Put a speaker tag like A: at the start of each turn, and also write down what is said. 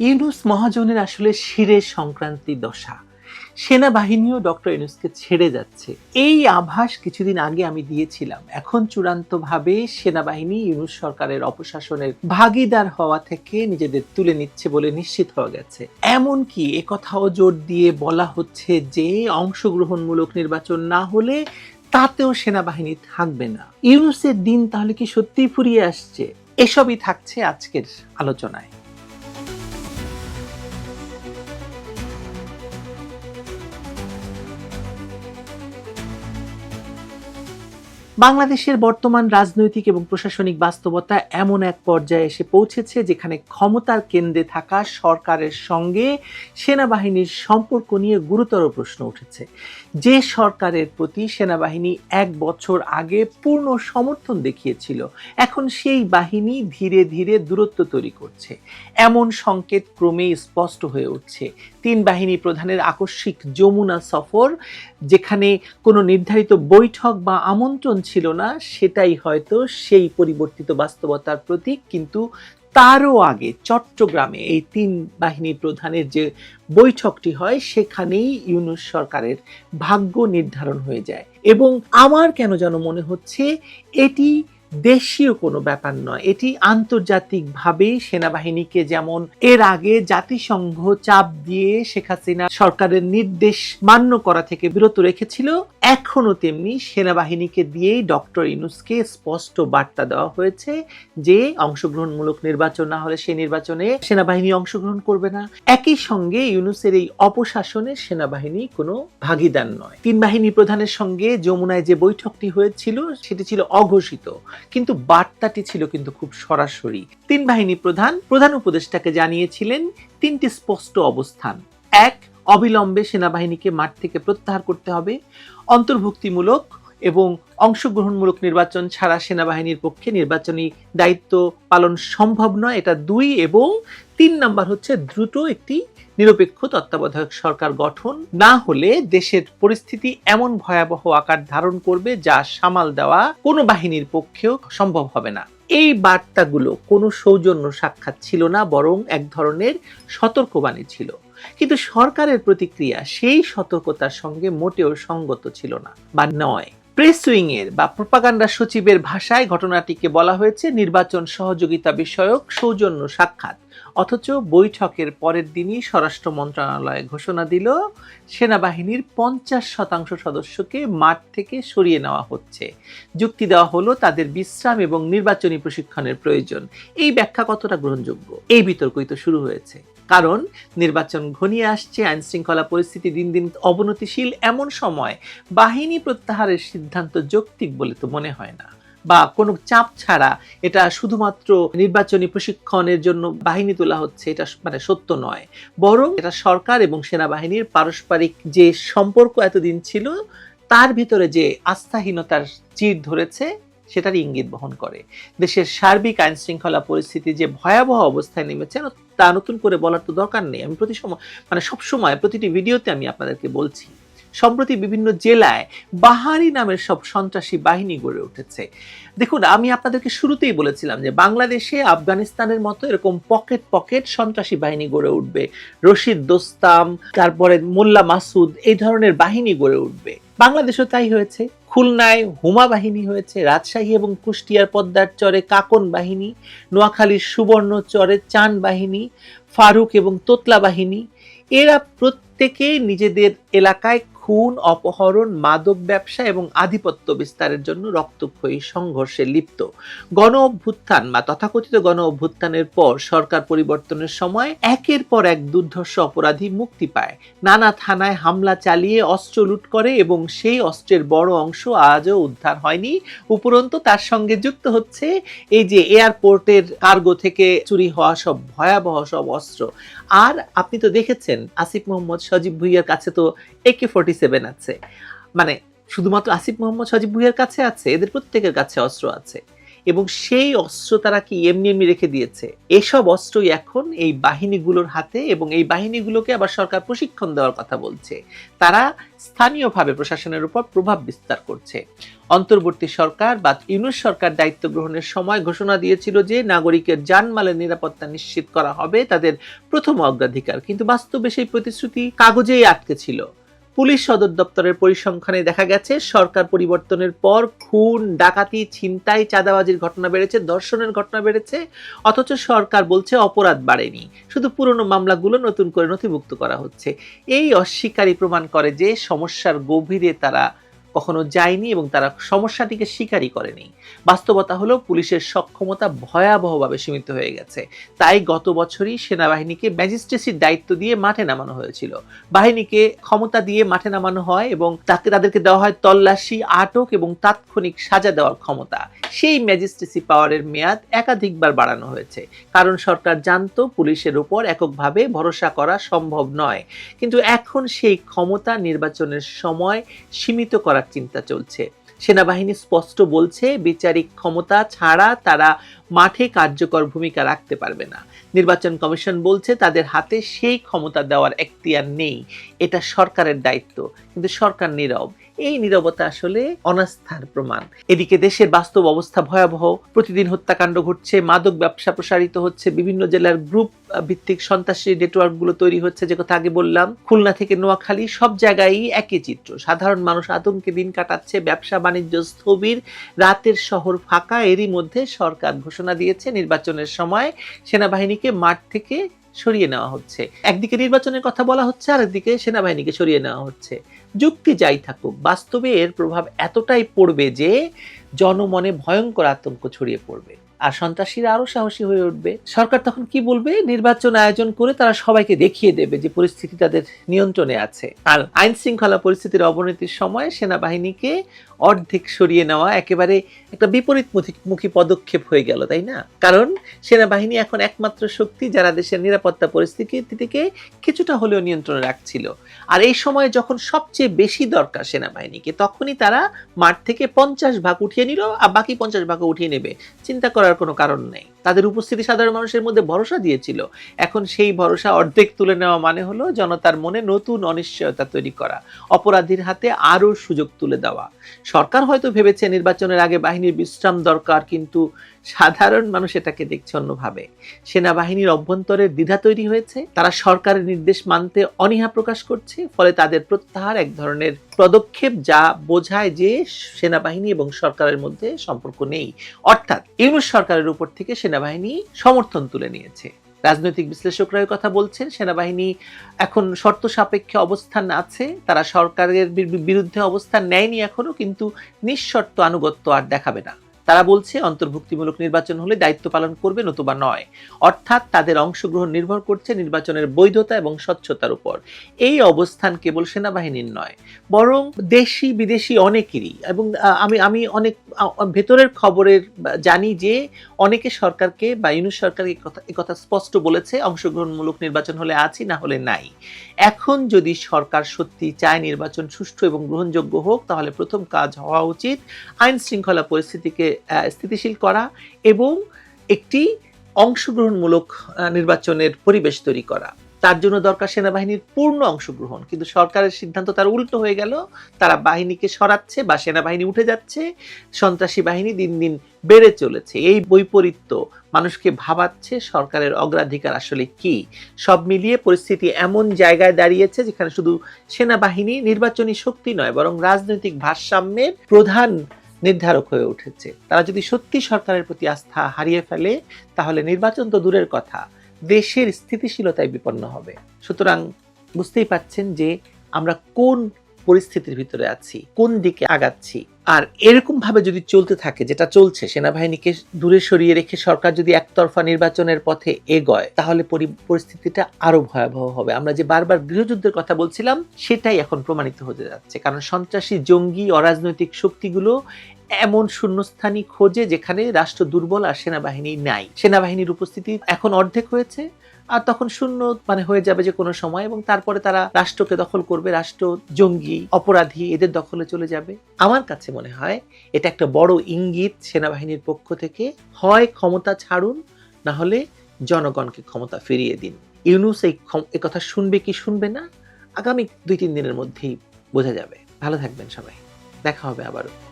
A: ইউনুস মহাজনের আসলে শিরের সংক্রান্তি দশা। সেনাবাহিনীও ডক্টর ইউনুসকে ছেড়ে যাচ্ছে। এই আভাস কিছুদিন আগে আমি দিয়েছিলাম। এখন চূড়ান্তভাবে সেনাবাহিনী ইউনুস সরকারের অপশাসনের ভাগিদার হওয়া থেকে নিজেদের তুলে নিচ্ছে বলে নিশ্চিত হয়ে গেছে। এমনকি একথাও জোর দিয়ে বলা হচ্ছে যে, অংশগ্রহণমূলক নির্বাচন না হলে তাতেও সেনাবাহিনী থাকবে না। ইউনুসের দিন তাহলে কি সত্যিই ফুরিয়ে আসছে? এসবই থাকছে আজকের আলোচনায়। বাংলাদেশের বর্তমান রাজনৈতিক এবং প্রশাসনিক বাস্তবতা এমন এক পর্যায়ে এসে পৌঁছেছে যেখানে ক্ষমতার কেন্দ্রে থাকা সরকারের সঙ্গে সেনাবাহিনীর সম্পর্ক নিয়ে গুরুতর প্রশ্ন উঠেছে। যে সরকারের প্রতি সেনাবাহিনী এক বছর আগে পূর্ণ সমর্থন দেখিয়েছিল, এখন সেই বাহিনী ধীরে ধীরে দূরত্ব তৈরি করছে। এমন সংকেত ক্রমেই স্পষ্ট হয়ে উঠছে তিন বাহিনী প্রধানের আকস্মিক যমুনা সফর, যেখানে কোনো নির্ধারিত বৈঠক বা আমন্ত্রণ ছিল না, সেটাই হয়তো সেই পরিবর্তিত বাস্তবতার প্রতীক। কিন্তু তারও আগে চট্টগ্রামে এই তিন বাহিনী প্রধানের যে বৈঠকটি হয়, সেখানেই ইউনুস সরকারের ভাগ্য নির্ধারণ হয়ে যায়। এবং আমার কেন যেন মনে হচ্ছে, এটি দেশীয় কোনো ব্যাপার নয়। এটি আন্তর্জাতিকভাবে সেনাবাহিনীকে যেমন এর আগে জাতিসংঘ চাপ দিয়ে শেখ হাসিনা সরকারের নির্দেশ মান্য করা থেকে বিরত রেখেছিল এখনও তেমনি সেনাবাহিনীকে দিয়েই ডক্টর ইনুসকে স্পষ্ট বার্তা দেওয়া হয়েছে যে অংশগ্রহণমূলক নির্বাচন না হলে সেই নির্বাচনে সেনাবাহিনী অংশগ্রহণ করবে না। একই সঙ্গে ইউনুসের এই অপশাসনে সেনাবাহিনী কোনো ভাগিদার নয়। তিন বাহিনী প্রধানের সঙ্গে যমুনায় যে বৈঠকটি হয়েছিল, সেটি ছিল অঘোষিত। কিন্তু বার্তাটি ছিল কিন্তু খুব সরাসরি। তিন বাহিনী প্রধান প্রধান উপদেষ্টাকে জানিয়েছিলেন তিনটি স্পষ্ট অবস্থান। এক, অবিলম্বে সেনাবাহিনীকে মাঠ থেকে প্রত্যাহার করতে হবে। অন্তর্ভুক্তিমূলক এবং অংশগ্রহণমূলক নির্বাচন ছাড়া সেনাবাহিনীর পক্ষে নির্বাচনী দায়িত্ব পালন সম্ভব নয়। এটা দুই এবং তিন নাম্বার হচ্ছে দ্রুত একটি নিরপেক্ষ তত্ত্বাবধায়ক সরকার গঠন। না হলে দেশের পরিস্থিতি এমন ভয়াবহ আকার ধারণ করবে যা সামাল দেওয়া কোনো বাহিনীর পক্ষেও সম্ভব হবে না। এই বার্তাগুলো কোনো সৌজন্য সাক্ষাৎ ছিল না, বরং এক ধরনের সতর্কবাণী ছিল। কিন্তু সরকারের প্রতিক্রিয়া সেই সতর্কতার সঙ্গে মোটেও সঙ্গত ছিল না, বা নয়। প্রেস উইং এর বা প্রপাগান্ডা সচিবের ভাষায় ঘটনাটিকে বলা হয়েছে নির্বাচন সহযোগিতা বিষয়ক সৌজন্য সাক্ষাৎ। অথচ বৈঠকের পরের দিনই স্বরাষ্ট্র মন্ত্রণালয় ঘোষণা দিল, সেনাবাহিনীর পঞ্চাশ শতাংশ সদস্যকে মাঠ থেকে সরিয়ে নেওয়া হচ্ছে। যুক্তি দেওয়া হলো তাদের বিশ্রাম এবং নির্বাচনী প্রশিক্ষণের প্রয়োজন। এই ব্যাখ্যা কতটা গ্রহণযোগ্য? এই বিতর্কই তো শুরু হয়েছে। কারণ, নির্বাচন ঘনিয়ে আসছে আইন শৃঙ্খলা পরিস্থিতি দিন দিন অবনতিশীল, এমন সময় বাহিনী প্রত্যাহারের সিদ্ধান্ত যৌক্তিক বলে তো মনে হয় না। বা কোনো চাপ ছাড়া এটা শুধুমাত্র নির্বাচনী প্রশিক্ষণের জন্য বাহিনী তোলা হচ্ছে, এটা মানে সত্য নয়। বরং এটা সরকার এবং সেনাবাহিনীর পারস্পরিক যে সম্পর্ক এতদিন ছিল, তার ভিতরে যে আস্থাহীনতার চির ধরেছে সেটার ইঙ্গিত বহন করে। দেশের সার্বিক আইন শৃঙ্খলা পরিস্থিতি যে ভয়াবহ অবস্থায় নেমেছে, তা নতুন করে বলার তো দরকার নেই। আমি প্রতি সময় মানে সবসময় প্রতিটি ভিডিওতে আমি আপনাদেরকে বলছি সম্প্রতি বিভিন্ন জেলায় বাহারি নামের সব সন্ত্রাসী বাহিনী গড়ে উঠেছে। দেখুন, আমি আপনাদেরকে শুরুতেই বলেছিলাম যে বাংলাদেশে আফগানিস্তানের মতো এরকম পকেট পকেট সন্ত্রাসী বাহিনী গড়ে উঠবে। রশিদ দোস্তাম, তারপরে মোল্লা মাসুদ, এই ধরনের বাহিনী গড়ে উঠবে। বাংলাদেশও তাই হয়েছে। খুলনায় হুমা বাহিনী হয়েছে, রাজশাহী এবং কুষ্টিয়ার পদ্মার চরে কাকন বাহিনী, নোয়াখালীর সুবর্ণ চরে চান বাহিনী, ফারুক এবং তোতলা বাহিনী। এরা প্রত্যেকেই নিজেদের এলাকায় খুন, অপহরণ, মাদক ব্যবসা এবং আধিপত্য বিস্তারের জন্য রক্তক্ষয়ী সংঘর্ষে লিপ্ত। গণ অভ্যুত্থান বা তথাকথিত গণ অভ্যুত্থানের পর সরকার পরিবর্তনের সময় একের পর এক দুর্ধর্ষ অপরাধী মুক্তি পায়। নানা থানায় হামলা চালিয়ে অস্ত্র লুট করে এবং সেই অস্ত্রের বড় অংশ আজও উদ্ধার হয়নি। উপরন্তু তার সঙ্গে যুক্ত হচ্ছে এই যে এয়ারপোর্টের কার্গো থেকে চুরি হওয়া সব ভয়াবহ সব অস্ত্র। আর আপনি তো দেখেছেন, আসিফ মোহাম্মদ সজীব ভুইয়ার কাছে তো একে ফোর্টি সেভেন আছে। মানে শুধুমাত্র আসিফ মোহাম্মদ সজীব ভুইয়ার কাছে আছে, এদের প্রত্যেকের কাছে অস্ত্র আছে। এবং সেই অস্ত্র তারা কি এমনি এমনি রেখে দিয়েছে? এসব অস্ত্রই এখন এই বাহিনীগুলোর হাতে এবং এই বাহিনীগুলোকে আবার সরকার প্রশিক্ষণ দেওয়ার কথা বলছে। তারা স্থানীয়ভাবে প্রশাসনের উপর প্রভাব বিস্তার করছে। অন্তর্বর্তী সরকার বা ইউনুস সরকার দায়িত্ব গ্রহণের সময় ঘোষণা দিয়েছিল যে নাগরিকের জানমালের নিরাপত্তা নিশ্চিত করা হবে তাদের প্রথম অগ্রাধিকার। কিন্তু বাস্তবে সেই প্রতিশ্রুতি কাগজেই আটকে ছিল। পুলিশ সদর দপ্তরের পরিসংখ্যানে দেখা গেছে, সরকার পরিবর্তনের পর খুন, ডাকাতি, ছিনতাই, চাঁদাবাজির ঘটনা বেড়েছে ধর্ষণের ঘটনা বেড়েছে, অথচ সরকার বলছে অপরাধ বাড়েনি। শুধু পুরনো মামলাগুলো নতুন করে নথিভুক্ত করা হচ্ছে। এই অস্বীকারী প্রমাণ করে যে সমস্যার গভীরে তারা কখনো যায়নি এবং তারা সমস্যাটিকে স্বীকারই করেনি। বাস্তবতা হলো পুলিশের সক্ষমতা ভয়াবহভাবে সীমিত হয়ে গেছে। তাই গত বছরই সেনাবাহিনীকে ম্যাজিস্ট্রেসির দায়িত্ব দিয়ে মাঠে নামানো হয়েছিল। বাহিনীকে ক্ষমতা দিয়ে মাঠে নামানো হয় এবং তাকে তাদেরকে দেওয়া হয় তল্লাশি, আটক এবং তাৎক্ষণিক সাজা দেওয়ার ক্ষমতা। সেই ম্যাজিস্ট্রেসি পাওয়ারের মেয়াদ একাধিকবার বাড়ানো হয়েছে। কারণ সরকার জানতো পুলিশের উপর এককভাবে ভরসা করা সম্ভব নয়। কিন্তু এখন সেই ক্ষমতা নির্বাচনের সময় সীমিত করার চিন্তা চলছে। সেনাবাহিনী স্পষ্ট বলছে, বিচারিক ক্ষমতা ছাড়া তারা মাঠে কার্যকর ভূমিকা রাখতে পারবে না। নির্বাচন কমিশন বলছে, তাদের হাতে সেই ক্ষমতা দেওয়ার এক্তিয়ার নেই। এটা সরকারের দায়িত্ব, কিন্তু সরকার নীরব। এই নীরবতা আসলে অনাস্থার প্রমাণ। এদিকে দেশের বাস্তব অবস্থা ভয়াবহ। প্রতিদিন হত্যাকাণ্ড ঘটছে, মাদক ব্যবসা প্রসারিত হচ্ছে, বিভিন্ন জেলার গ্রুপ ভিত্তিক সন্ত্রাসী নেটওয়ার্কগুলো তৈরি হচ্ছে যে কথা আগে বললাম। খুলনা থেকে নোয়াখালী সব জায়গায় একই চিত্র। সাধারণ মানুষ আতঙ্কে দিন কাটাচ্ছে, ব্যবসা বাণিজ্য স্থবির, রাতের শহর ফাঁকা, এরই মধ্যে সরকার ঘোষণা দিয়েছে নির্বাচনের সময় সেনাবাহিনীকে মাঠ থেকে সরিয়ে নেওয়া হচ্ছে। একদিকে নির্বাচনের কথা বলা হচ্ছে আর একদিকে সেনাবাহিনীকে সরিয়ে নেওয়া হচ্ছে। যুক্তি যাই থাকুক, বাস্তবে এর প্রভাব এতটাই পড়বে যে জনমনে ভয়ঙ্কর আতঙ্ক ছড়িয়ে পড়বে। আর সন্ত্রাসীরা আরও সাহসী হয়ে উঠবে। সরকার তখন কি বলবে? নির্বাচন আয়োজন করে তারা সবাইকে দেখিয়ে দেবে যে পরিস্থিতি তাদের নিয়ন্ত্রণে আছে। আর আইন শৃঙ্খলা পরিস্থিতির অবনতির সময় সেনাবাহিনীকে অর্ধেক সরিয়ে নেওয়া একেবারে একটা বিপরীত মুখী পদক্ষেপ হয়ে গেল, তাই না? কারণ সেনাবাহিনী এখন একমাত্র শক্তি যারা দেশের নিরাপত্তা পরিস্থিতিকে কিছুটা হলেও নিয়ন্ত্রণে রাখছিল। আর এই সময় যখন সবচেয়ে বেশি দরকার সেনাবাহিনীকে, তখনই তারা মাঠ থেকে পঞ্চাশ ভাগ উঠিয়ে নিল, আর বাকি পঞ্চাশ ভাগ উঠিয়ে নেবে। চিন্তা করার কোনো কারণ নেই তাদের উপস্থিতি সাধারণ মানুষের মধ্যে ভরসা দিয়েছিল। এখন সেই ভরসা অর্ধেক তুলে নেওয়া মানে হলো জনতার মনে নতুন অনিশ্চয়তা তৈরি করা, অপরাধীর হাতে আরও সুযোগ তুলে দেওয়া। সরকার হয়তো ভেবেছে নির্বাচনের আগে বাহিনীর বিশ্রাম দরকার, কিন্তু সাধারণ মানুষ এটাকে দেখছে অন্যভাবে। সেনাবাহিনীর অভ্যন্তরের দ্বিধা তৈরি হয়েছে, তারা সরকারের নির্দেশ মানতে অনীহা প্রকাশ করছে, ফলে তাদের প্রত্যাহার এক ধরনের পদক্ষেপ যা বোঝায় যে সেনাবাহিনী এবং সরকারের মধ্যে সম্পর্ক নেই। অর্থাৎ ইউনুস সরকারের উপর থেকে সেনাবাহিনী সমর্থন তুলে নিয়েছে। রাজনৈতিক বিশ্লেষকরা কথা বলছেন, সেনাবাহিনী এখন শর্ত সাপেক্ষে অবস্থান আছে, তারা সরকারের বিরুদ্ধে অবস্থান নেয়নি এখনও, কিন্তু নিঃশর্ত আনুগত্য আর দেখাবে না। তারা বলছে, অন্তর্ভুক্তিমূলক নির্বাচন হলে দায়িত্ব পালন করবে নতুবা নয়। অর্থাৎ তাদের অংশগ্রহণ নির্ভর করছে নির্বাচনের বৈধতা এবং স্বচ্ছতার উপর। এই অবস্থান কেবল সেনাবাহিনীর নয়, বরং দেশি, বিদেশি অনেকেরই। এবং আমি আমি অনেক ভেতরের খবরের জানি যে অনেকে সরকারকে বা ইউনুস সরকারকে কথা স্পষ্ট বলেছে, অংশগ্রহণমূলক নির্বাচন হলে আছি, না হলে নাই। এখন যদি সরকার সত্যি চায় নির্বাচন সুষ্ঠু এবং গ্রহণযোগ্য হোক, তাহলে প্রথম কাজ হওয়া উচিত আইন শৃঙ্খলা পরিস্থিতিকে স্থিতিশীল করা এবং একটি অংশগ্রহণমূলক নির্বাচনের পরিবেশ তৈরি করা। তার জন্য দরকার সেনাবাহিনীর পূর্ণ অংশগ্রহণ। কিন্তু সরকারের সিদ্ধান্ত তার উল্টো হয়ে গেল। তারা বাহিনীকে সরাচ্ছে বা সেনাবাহিনী উঠে যাচ্ছে। সন্ত্রাসী বাহিনী দিন দিন বেড়ে চলেছে। এই বৈপরীত্য মানুষকে ভাবাচ্ছে, সরকারের অগ্রাধিকার আসলে কি? সব মিলিয়ে পরিস্থিতি এমন জায়গায় দাঁড়িয়েছে যেখানে শুধু সেনাবাহিনী নির্বাচনী শক্তি নয়, বরং রাজনৈতিক ভারসাম্যের প্রধান নির্ধারক হয়ে উঠেছে। তারা যদি সত্যি সরকারের প্রতি আস্থা হারিয়ে ফেলে, তাহলে নির্বাচন তো দূরের কথা। দেশের স্থিতিশীলতায় বিপন্ন হবে। সুতরাং বুঝতেই পাচ্ছেন যে আমরা কোন পরিস্থিতির ভিতরে আছি, কোন দিকে আগাচ্ছি? আর এরকম ভাবে যদি চলতে থাকে, যেটা চলছে, সেনাবাহিনীকে দূরে সরিয়ে রেখে সরকার যদি একতরফা নির্বাচনের পথে এগোয়, তাহলে পরিস্থিতিটা আরও ভয়াবহ হবে। আমরা যে বারবার গৃহযুদ্ধের কথা বলছিলাম, সেটাই এখন প্রমাণিত হতে যাচ্ছে। কারণ সন্ত্রাসী, জঙ্গি, অরাজনৈতিক শক্তিগুলো এমন শূন্যস্থানই খোঁজে যেখানে রাষ্ট্র দুর্বল আর সেনাবাহিনী নাই। সেনাবাহিনীর উপস্থিতি এখন অর্ধেক হয়েছে আর তখন শূন্য মানে হয়ে যাবে যে কোনো সময় এবং তারপরে তারা রাষ্ট্রকে দখল করবে, রাষ্ট্র জঙ্গি, অপরাধী এদের দখলে চলে যাবে। আমার কাছে মনে হয় এটা একটা বড় ইঙ্গিত সেনাবাহিনীর পক্ষ থেকে, হয় ক্ষমতা ছাড়ুন, না হলে জনগণকে ক্ষমতা ফিরিয়ে দিন। ইউনুস এই কথা শুনবে কি শুনবে না, আগামী দুই তিন দিনের মধ্যেই বোঝা যাবে। ভালো থাকবেন সবাই। দেখা হবে আবারও।